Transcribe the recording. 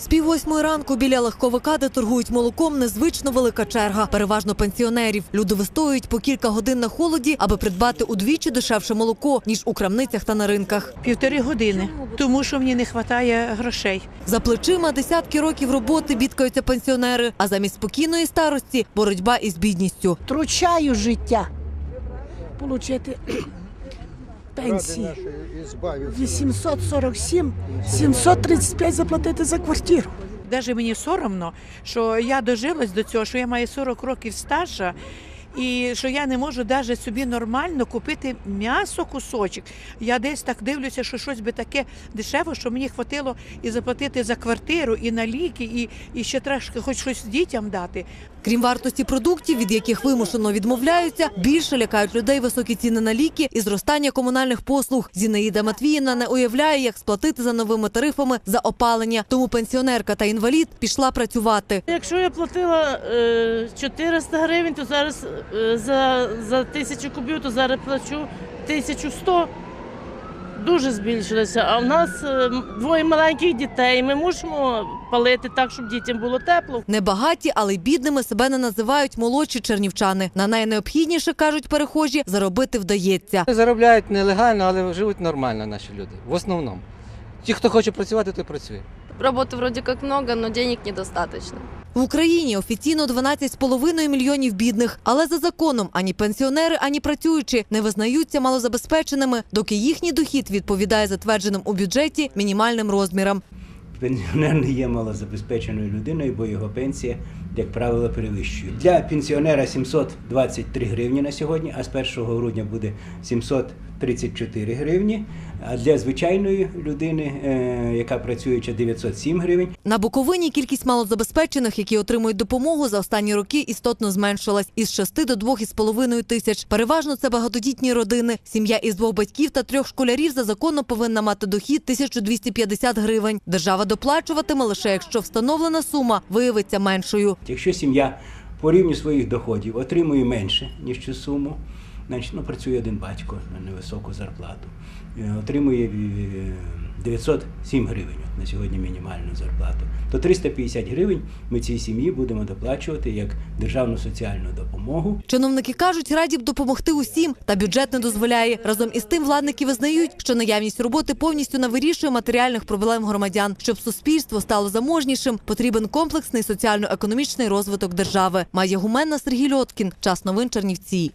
З пів восьмої ранку біля легковика, де торгують молоком, незвично велика черга. Переважно пенсіонерів. Люди вистоюють по кілька годин на холоді, аби придбати удвічі дешевше молоко, ніж у крамницях та на ринках. Півтори години, тому що мені не вистачає грошей. За плечима десятки років роботи бідкаються пенсіонери, а замість спокійної старості боротьба із бідністю. втручаю життя. Получити пенсії. 847, 735 заплатити за квартиру. Даже мені соромно, що я дожилась до цього, що я маю 40 років стажа. І що я не можу навіть собі нормально купити м'ясо кусочок. Я десь так дивлюся, що щось би таке дешево, що мені хватило і заплатити за квартиру, і на ліки, і, і ще трошки хоч щось дітям дати. Крім вартості продуктів, від яких вимушено відмовляються, більше лякають людей високі ціни на ліки і зростання комунальних послуг. Зінаїда Матвіївна не уявляє, як сплатити за новими тарифами за опалення. Тому пенсіонерка та інвалід пішла працювати. Якщо я платила е, 400 гривень, то зараз е, за, за тисячу кубів, то зараз плачу 1100. Дуже збільшилося. А в нас е, двоє маленьких дітей. Ми мусимо палити так, щоб дітям було тепло. Небагаті, але й бідними себе не називають молодші чернівчани. На найнеобхідніше кажуть перехожі, заробити вдається. Заробляють нелегально, але живуть нормально наші люди. В основному. Ті, хто хоче працювати, той працює. Работы вроде как много, но денег недостаточно. В Україні офіційно 12,5 мільйонів бідних, але за законом ані пенсіонери, ані працюючі не визнаються малозабезпеченими, доки їхній дохід відповідає затвердженим у бюджеті мінімальним розмірам. Пенсіонер не є малозабезпеченою людиною, бо його пенсія, як правило, перевищує. Для пенсіонера 723 гривні на сьогодні, а з 1 грудня буде 734 гривні. А для звичайної людини, е, яка працююча 907 гривень. На Буковині кількість малозабезпечених, які отримують допомогу за останні роки, істотно зменшилась із 6 до 2,5 тисяч. Переважно це багатодітні родини. Сім'я із двох батьків та трьох школярів за законом повинна мати дохід 1250 гривень. Держава доплачуватиме лише якщо встановлена сума виявиться меншою. Якщо сім'я по рівню своїх доходів отримує менше, ніж цю суму, значить ну, працює один батько на невисоку зарплату, е, отримує е, 907 гривень на сьогодні мінімальну зарплату, то 350 гривень ми цій сім'ї будемо доплачувати як державну соціальну допомогу. Чиновники кажуть, раді б допомогти усім, та бюджет не дозволяє. Разом із тим владники визнають, що наявність роботи повністю не вирішує матеріальних проблем громадян. Щоб суспільство стало заможнішим, потрібен комплексний соціально-економічний розвиток держави. Має гуменна Сергій Льоткін. Час новин Чернівці.